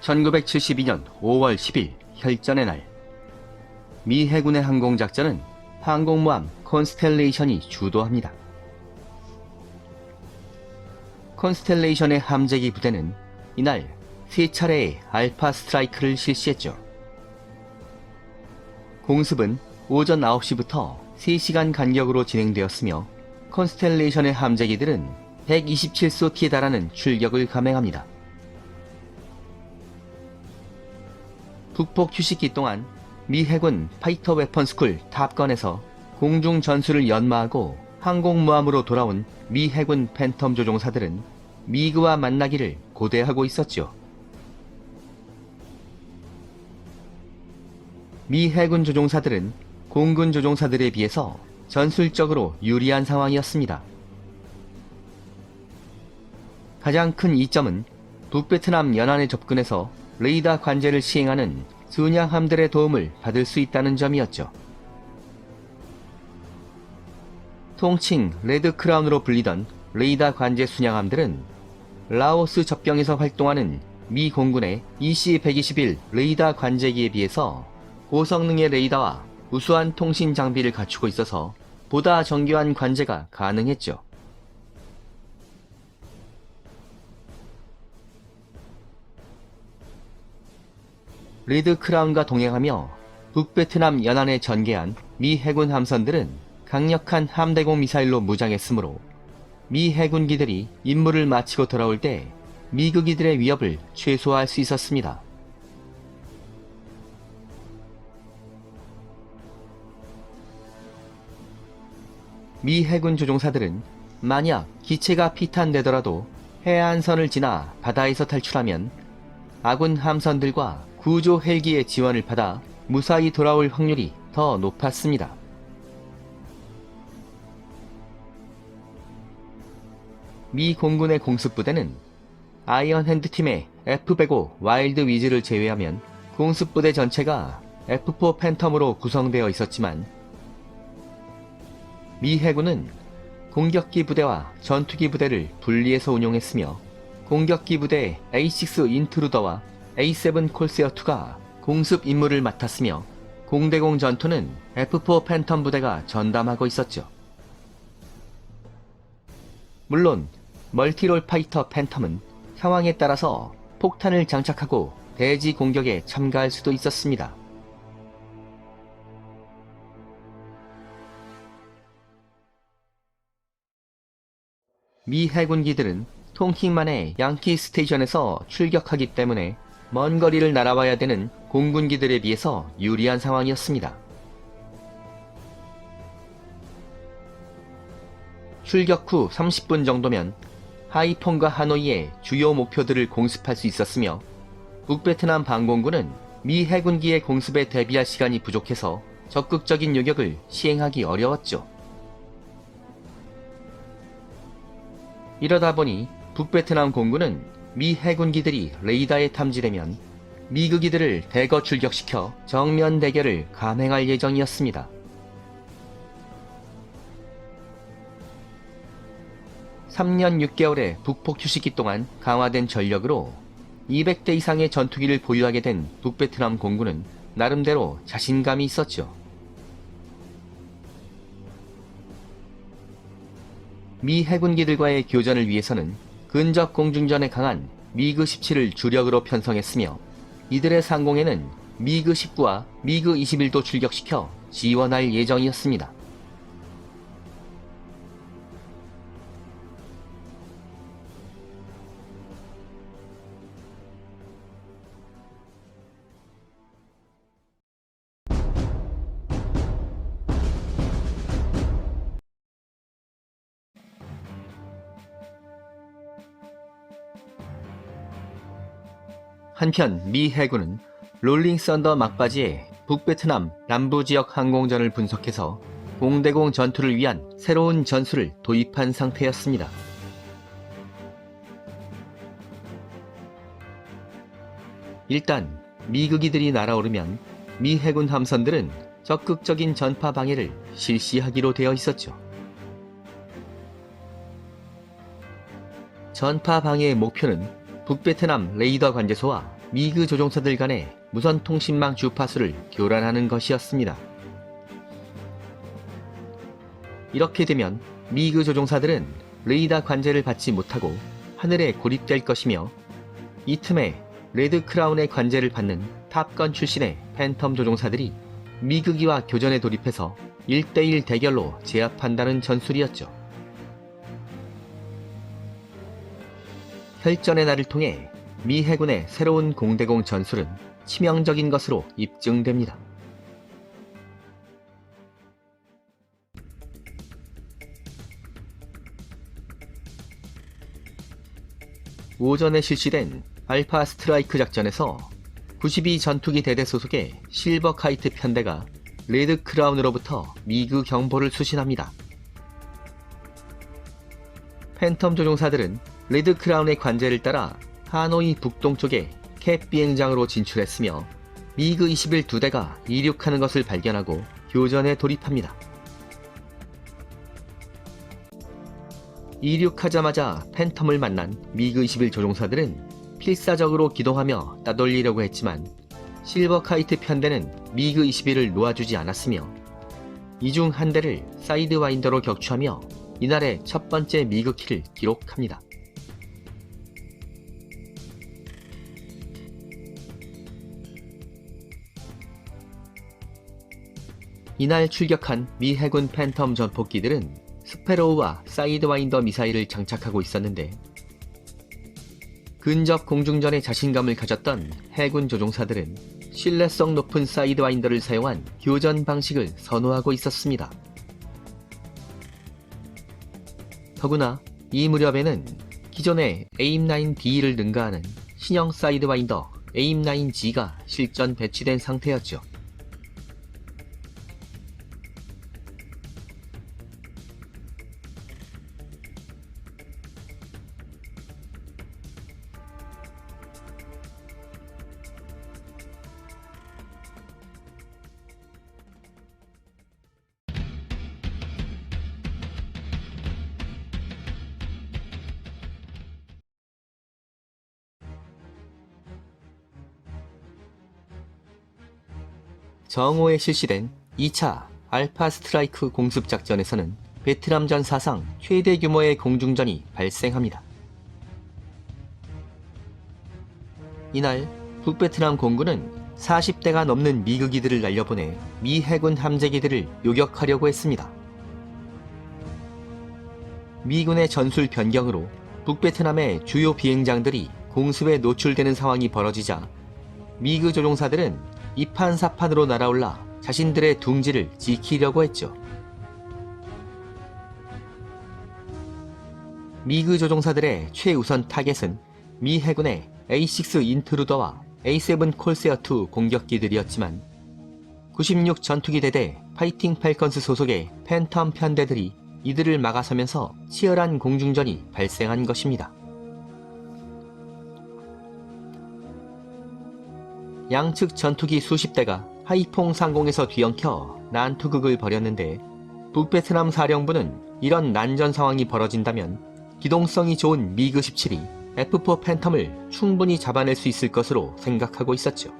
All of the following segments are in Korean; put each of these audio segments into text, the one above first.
1972년 5월 10일 혈전의 날. 미 해군의 항공작전은 항공모함 콘스텔레이션이 주도합니다. 콘스텔레이션의 함재기 부대는 이날 세 차례의 알파 스트라이크를 실시했죠. 공습은 오전 9시부터 3시간 간격으로 진행되었으며 콘스텔레이션의 함재기들은 127소티에 달하는 출격을 감행합니다. 북폭 휴식기 동안 미 해군 파이터 웨펀 스쿨 탑건에서 공중 전술을 연마하고 항공모함으로 돌아온 미 해군 팬텀 조종사들은 미그와 만나기를 고대하고 있었죠. 미 해군 조종사들은 공군 조종사들에 비해서 전술적으로 유리한 상황이었습니다. 가장 큰 이점은 북베트남 연안에 접근해서 레이더 관제를 시행하는 순양함들의 도움을 받을 수 있다는 점이었죠. 통칭 레드 크라운으로 불리던 레이더 관제 순양함들은 라오스 접경에서 활동하는 미 공군의 EC-121 레이더 관제기에 비해서 고성능의 레이더와 우수한 통신 장비를 갖추고 있어서 보다 정교한 관제가 가능했죠. 레드 크라운과 동행하며 북베트남 연안에 전개한 미 해군 함선들은 강력한 함대공 미사일로 무장했으므로 미 해군기들이 임무를 마치고 돌아올 때 미국이들의 위협을 최소화할 수 있었습니다. 미 해군 조종사들은 만약 기체가 피탄되더라도 해안선을 지나 바다에서 탈출하면 아군 함선들과 구조 헬기의 지원을 받아 무사히 돌아올 확률이 더 높았습니다. 미 공군의 공습부대는 아이언 핸드 팀의 F-105 와일드 위즈를 제외하면 공습부대 전체가 F-4 팬텀으로 구성되어 있었지만 미 해군은 공격기 부대와 전투기 부대를 분리해서 운용했으며 공격기 부대 A6 인트루더와 A7 콜세어2가 공습 임무를 맡았으며 공대공 전투는 F4 팬텀 부대가 전담하고 있었죠. 물론 멀티롤 파이터 팬텀은 상황에 따라서 폭탄을 장착하고 대지 공격에 참가할 수도 있었습니다. 미 해군기들은 통킹만의 양키 스테이션에서 출격하기 때문에 먼 거리를 날아와야 되는 공군기들에 비해서 유리한 상황이었습니다. 출격 후 30분 정도면 하이퐁과 하노이의 주요 목표들을 공습할 수 있었으며 북베트남 방공군은 미 해군기의 공습에 대비할 시간이 부족해서 적극적인 요격을 시행하기 어려웠죠. 이러다 보니 북베트남 공군은 미 해군기들이 레이더에 탐지되면 미국이들을 대거 출격시켜 정면 대결을 감행할 예정이었습니다. 3년 6개월의 북폭 휴식기 동안 강화된 전력으로 200대 이상의 전투기를 보유하게 된 북베트남 공군은 나름대로 자신감이 있었죠. 미 해군기들과의 교전을 위해서는 근접 공중전에 강한 미그 17을 주력으로 편성했으며 이들의 상공에는 미그 19와 미그 21도 출격시켜 지원할 예정이었습니다. 한편 미 해군은 롤링 썬더 막바지에 북베트남 남부 지역 항공전을 분석해서 공대공 전투를 위한 새로운 전술을 도입한 상태였습니다. 일단 미국이들이 날아오르면 미 해군 함선들은 적극적인 전파 방해를 실시하기로 되어 있었죠. 전파 방해의 목표는 북베트남 레이더 관제소와 미그 조종사들 간의 무선 통신망 주파수를 교란하는 것이었습니다. 이렇게 되면 미그 조종사들은 레이더 관제를 받지 못하고 하늘에 고립될 것이며 이 틈에 레드 크라운의 관제를 받는 탑건 출신의 팬텀 조종사들이 미그기와 교전에 돌입해서 1대1 대결로 제압한다는 전술이었죠. 혈전의 날을 통해 미 해군의 새로운 공대공 전술은 치명적인 것으로 입증됩니다. 오전에 실시된 알파 스트라이크 작전에서 92 전투기 대대 소속의 실버 카이트 편대가 레드 크라운으로부터 미그 경보를 수신합니다. 팬텀 조종사들은 레드 크라운의 관제를 따라 하노이 북동쪽의 캡 비행장으로 진출했으며 미그 21 두 대가 이륙하는 것을 발견하고 교전에 돌입합니다. 이륙하자마자 팬텀을 만난 미그 21 조종사들은 필사적으로 기동하며 따돌리려고 했지만 실버 카이트 편대는 미그 21을 놓아주지 않았으며 이 중 한 대를 사이드 와인더로 격추하며 이날의 첫 번째 미그 킬을 기록합니다. 이날 출격한 미 해군 팬텀 전폭기들은 스페로우와 사이드와인더 미사일을 장착하고 있었는데 근접 공중전에 자신감을 가졌던 해군 조종사들은 신뢰성 높은 사이드와인더를 사용한 교전 방식을 선호하고 있었습니다. 더구나 이 무렵에는 기존의 에임9D를 능가하는 신형 사이드와인더 에임9G가 실전 배치된 상태였죠. 정오에 실시된 2차 알파 스트라이크 공습 작전에서는 베트남전 사상 최대 규모의 공중전이 발생합니다. 이날 북베트남 공군은 40대가 넘는 미그기들을 날려보내 미 해군 함재기들을 요격하려고 했습니다. 미군의 전술 변경으로 북베트남의 주요 비행장들이 공습에 노출되는 상황이 벌어지자 미그 조종사들은 이판사판으로 날아올라 자신들의 둥지를 지키려고 했죠. 미그 조종사들의 최우선 타겟은 미 해군의 A6 인트루더와 A7 콜세어2 공격기들이었지만 96 전투기 대대 파이팅 팔컨스 소속의 팬텀 편대들이 이들을 막아서면서 치열한 공중전이 발생한 것입니다. 양측 전투기 수십 대가 하이퐁 상공에서 뒤엉켜 난투극을 벌였는데 북베트남 사령부는 이런 난전 상황이 벌어진다면 기동성이 좋은 미그 17이 F4 팬텀을 충분히 잡아낼 수 있을 것으로 생각하고 있었죠.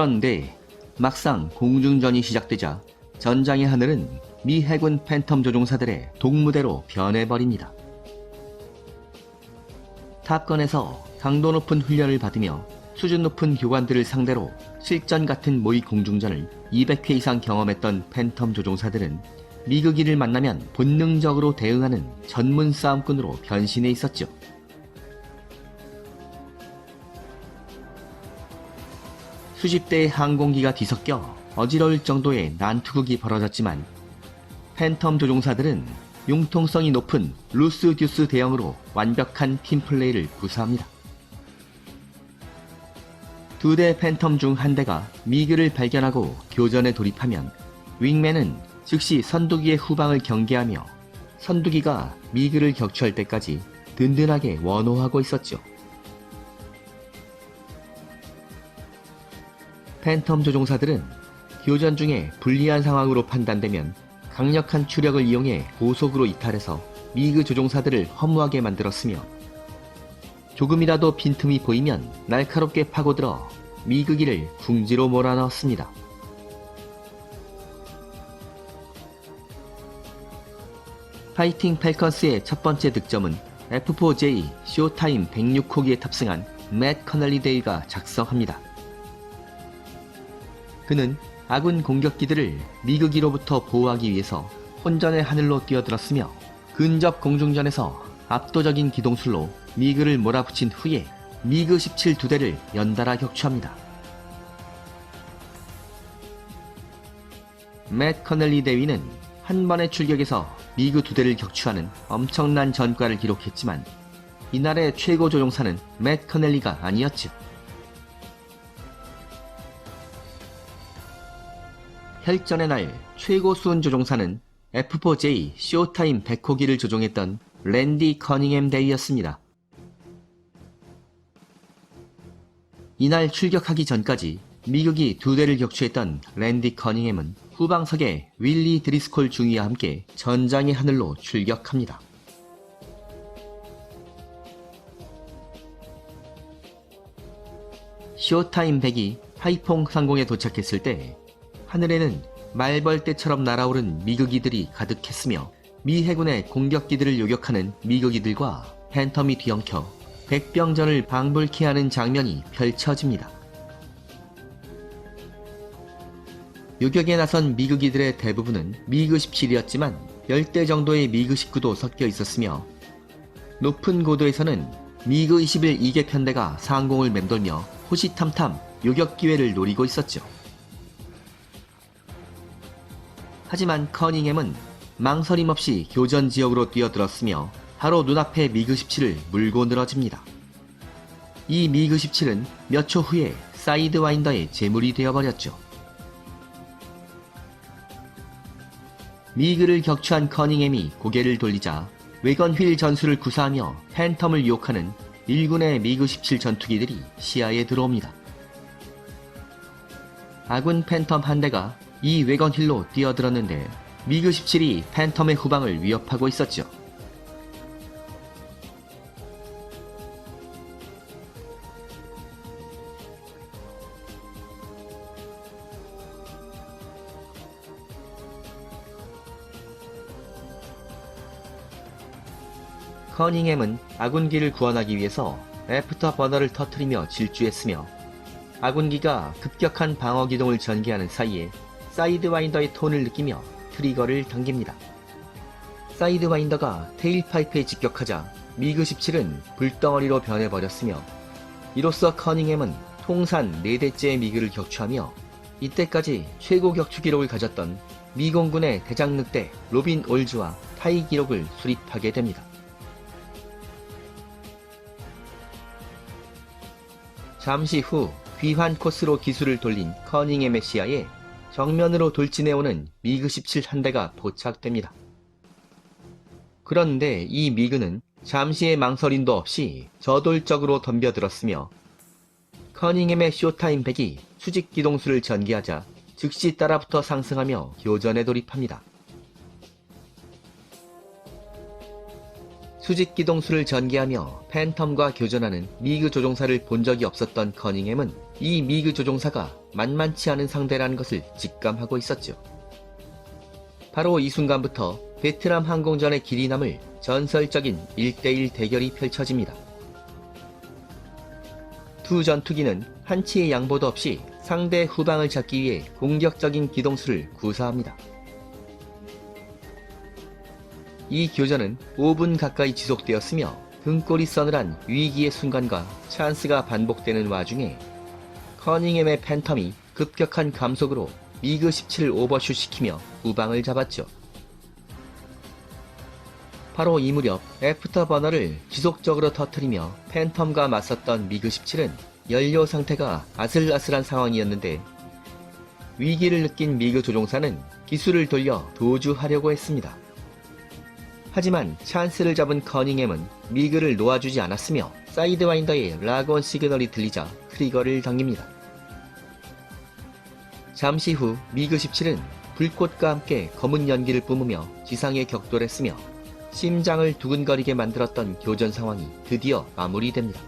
그런데 막상 공중전이 시작되자 전장의 하늘은 미 해군 팬텀 조종사들의 동무대로 변해버립니다. 탑건에서 강도 높은 훈련을 받으며 수준 높은 교관들을 상대로 실전 같은 모의 공중전을 200회 이상 경험했던 팬텀 조종사들은 미그기를 만나면 본능적으로 대응하는 전문 싸움꾼으로 변신해 있었죠. 수십 대의 항공기가 뒤섞여 어지러울 정도의 난투극이 벌어졌지만 팬텀 조종사들은 융통성이 높은 루스 듀스 대형으로 완벽한 팀플레이를 구사합니다. 두 대 팬텀 중 한 대가 미그를 발견하고 교전에 돌입하면 윙맨은 즉시 선두기의 후방을 경계하며 선두기가 미그를 격추할 때까지 든든하게 원호하고 있었죠. 팬텀 조종사들은 교전 중에 불리한 상황으로 판단되면 강력한 추력을 이용해 고속으로 이탈해서 미그 조종사들을 허무하게 만들었으며 조금이라도 빈틈이 보이면 날카롭게 파고들어 미그기를 궁지로 몰아넣었습니다. 파이팅 펠컨스의 첫 번째 득점은 F4J 쇼타임 106호기에 탑승한 맷 커널리 데이가 작성합니다. 그는 아군 공격기들을 미그기로부터 보호하기 위해서 혼전의 하늘로 뛰어들었으며 근접 공중전에서 압도적인 기동술로 미그를 몰아붙인 후에 미그 17 두 대를 연달아 격추합니다. 맷 커넬리 대위는 한 번의 출격에서 미그 두 대를 격추하는 엄청난 전과를 기록했지만 이날의 최고 조종사는 맷 커넬리가 아니었죠. 혈전의 날 최고 수훈 조종사는 F4J 쇼타임 100호기를 조종했던 랜디 커닝햄 대위였습니다. 이날 출격하기 전까지 미국이 두 대를 격추했던 랜디 커닝햄은 후방석에 윌리 드리스콜 중위와 함께 전장의 하늘로 출격합니다. 쇼타임 100이 하이퐁 상공에 도착했을 때 하늘에는 말벌떼처럼 날아오른 미국이들이 가득했으며 미 해군의 공격기들을 요격하는 미국이들과 팬텀이 뒤엉켜 백병전을 방불케 하는 장면이 펼쳐집니다. 요격에 나선 미국이들의 대부분은 미그 17이었지만 10대 정도의 미그 19도 섞여 있었으며 높은 고도에서는 미그 21 2개 편대가 상공을 맴돌며 호시탐탐 요격 기회를 노리고 있었죠. 하지만 커닝햄은 망설임 없이 교전 지역으로 뛰어들었으며 바로 눈앞에 미그 17을 물고 늘어집니다. 이 미그 17은 몇 초 후에 사이드 와인더의 제물이 되어버렸죠. 미그를 격추한 커닝햄이 고개를 돌리자 외건 휠 전술을 구사하며 팬텀을 유혹하는 1군의 미그 17 전투기들이 시야에 들어옵니다. 아군 팬텀 한 대가 이 외건 힐로 뛰어들었는데 미그 17이 팬텀의 후방을 위협하고 있었죠. 커닝햄은 아군기를 구원하기 위해서 애프터 버너를 터트리며 질주했으며 아군기가 급격한 방어 기동을 전개하는 사이에 사이드와인더의 톤을 느끼며 트리거를 당깁니다. 사이드와인더가 테일파이프에 직격하자 미그 17은 불덩어리로 변해버렸으며 이로써 커닝햄은 통산 4대째의 미그를 격추하며 이때까지 최고 격추 기록을 가졌던 미공군의 대장늑대 로빈 올즈와 타이 기록을 수립하게 됩니다. 잠시 후 귀환 코스로 기술을 돌린 커닝햄의 시야에 정면으로 돌진해오는 미그 17 한 대가 포착됩니다. 그런데 이 미그는 잠시의 망설임도 없이 저돌적으로 덤벼들었으며 커닝햄의 쇼타임 100이 수직 기동수를 전개하자 즉시 따라붙어 상승하며 교전에 돌입합니다. 수직 기동수를 전개하며 팬텀과 교전하는 미그 조종사를 본 적이 없었던 커닝햄은 이 미그 조종사가 만만치 않은 상대라는 것을 직감하고 있었죠. 바로 이 순간부터 베트남 항공전의 길이 남을 전설적인 1대1 대결이 펼쳐집니다. 두 전투기는 한치의 양보도 없이 상대 후방을 잡기 위해 공격적인 기동수를 구사합니다. 이 교전은 5분 가까이 지속되었으며 등골이 서늘한 위기의 순간과 찬스가 반복되는 와중에 커닝햄의 팬텀이 급격한 감속으로 미그 17을 오버슛 시키며 후방을 잡았죠. 바로 이 무렵 애프터 버너를 지속적으로 터트리며 팬텀과 맞섰던 미그 17은 연료 상태가 아슬아슬한 상황이었는데 위기를 느낀 미그 조종사는 기술을 돌려 도주하려고 했습니다. 하지만 찬스를 잡은 커닝햄은 미그를 놓아주지 않았으며 사이드와인더의 라건 시그널이 들리자 트리거를 당깁니다. 잠시 후 미그 17은 불꽃과 함께 검은 연기를 뿜으며 지상에 격돌했으며 심장을 두근거리게 만들었던 교전 상황이 드디어 마무리됩니다.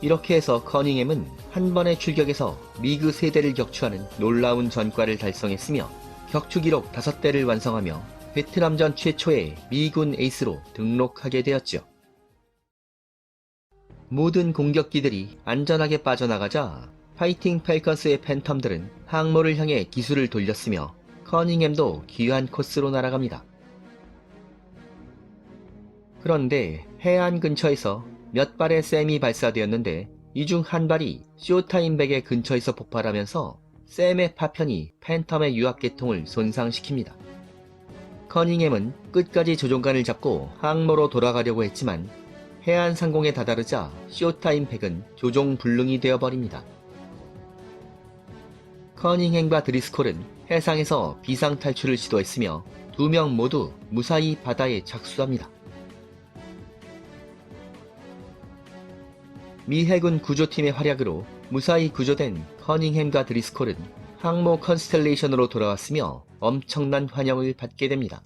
이렇게 해서 커닝햄은 한 번의 출격에서 미그 세대를 격추하는 놀라운 전과를 달성했으며 격추 기록 5대를 완성하며 베트남전 최초의 미군 에이스로 등록하게 되었죠. 모든 공격기들이 안전하게 빠져나가자 파이팅 펠컨스의 팬텀들은 항모를 향해 기술을 돌렸으며 커닝햄도 귀한 코스로 날아갑니다. 그런데 해안 근처에서 몇 발의 샘이 발사되었는데 이 중 한 발이 쇼타임 백의 근처에서 폭발하면서 샘의 파편이 팬텀의 유압계통을 손상시킵니다. 커닝햄은 끝까지 조종관을 잡고 항모로 돌아가려고 했지만 해안 상공에 다다르자 쇼타임 백은 조종 불능이 되어버립니다. 커닝햄과 드리스콜은 해상에서 비상 탈출을 시도했으며 두 명 모두 무사히 바다에 착수합니다. 미 해군 구조팀의 활약으로 무사히 구조된 커닝햄과 드리스콜은 항모 컨스텔레이션으로 돌아왔으며 엄청난 환영을 받게 됩니다.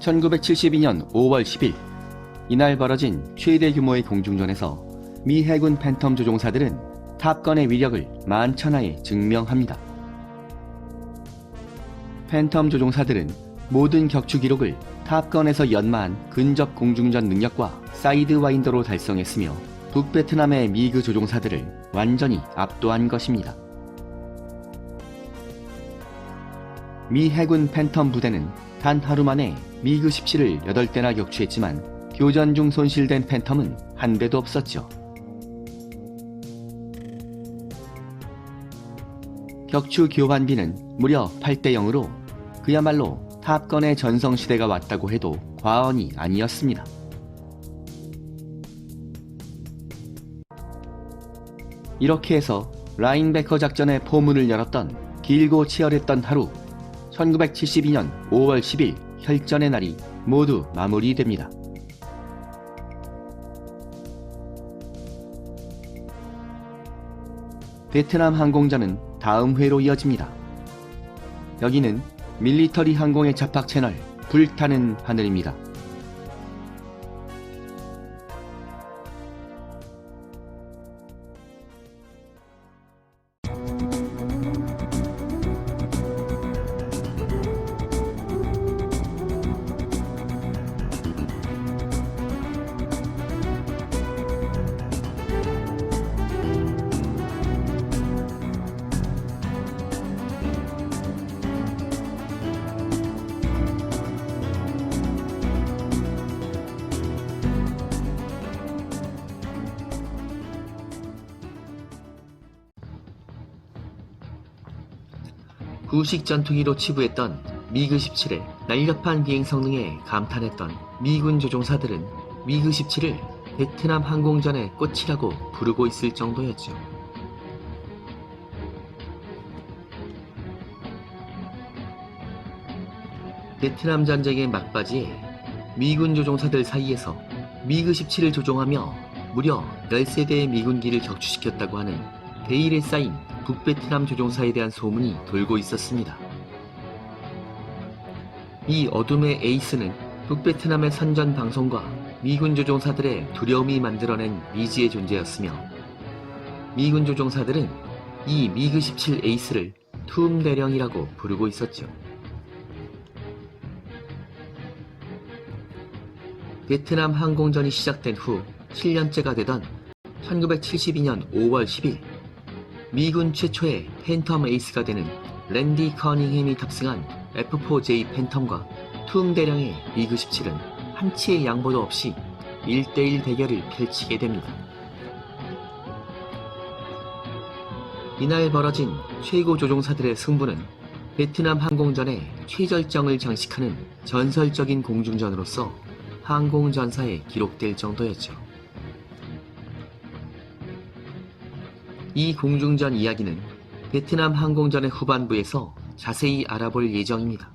(1972년 5월 10일) 이날 벌어진 최대 규모의 공중전에서 미 해군 팬텀 조종사들은 탑건의 위력을 만천하에 증명합니다. 팬텀 조종사들은 모든 격추 기록을 탑건에서 연마한 근접 공중전 능력과 사이드 와인더로 달성했으며 북베트남의 미그 조종사들을 완전히 압도한 것입니다. 미 해군 팬텀 부대는 단 하루 만에 미그 17을 8대나 격추했지만 교전 중 손실된 팬텀은 한 대도 없었죠. 격추 교환비는 무려 8대 0으로 그야말로 탑건의 전성시대가 왔다고 해도 과언이 아니었습니다. 이렇게 해서 라인베커 작전의 포문을 열었던 길고 치열했던 하루 1972년 5월 10일 혈전의 날이 모두 마무리됩니다. 베트남 항공전은 다음 회로 이어집니다. 여기는 밀리터리 항공의 잡학 채널 불타는 하늘입니다. 구식 전투기로 치부했던 미그 17의 날렵한 비행 성능에 감탄했던 미군 조종사들은 미그 17을 베트남 항공전의 꽃이라고 부르고 있을 정도였죠. 베트남 전쟁의 막바지에 미군 조종사들 사이에서 미그 17을 조종하며 무려 13대의 미군기를 격추시켰다고 하는 베일에 쌓인 북베트남 조종사에 대한 소문이 돌고 있었습니다. 이 어둠의 에이스는 북베트남의 선전 방송과 미군 조종사들의 두려움이 만들어낸 미지의 존재였으며 미군 조종사들은 이 미그 17 에이스를 툼 대령이라고 부르고 있었죠. 베트남 항공전이 시작된 후 7년째가 되던 1972년 5월 10일 미군 최초의 팬텀 에이스가 되는 랜디 커닝햄이 탑승한 F4J 팬텀과 툼 대령의 미그 17은 한치의 양보도 없이 1대1 대결을 펼치게 됩니다. 이날 벌어진 최고 조종사들의 승부는 베트남 항공전의 최절정을 장식하는 전설적인 공중전으로서 항공전사에 기록될 정도였죠. 이 공중전 이야기는 베트남 항공전의 후반부에서 자세히 알아볼 예정입니다.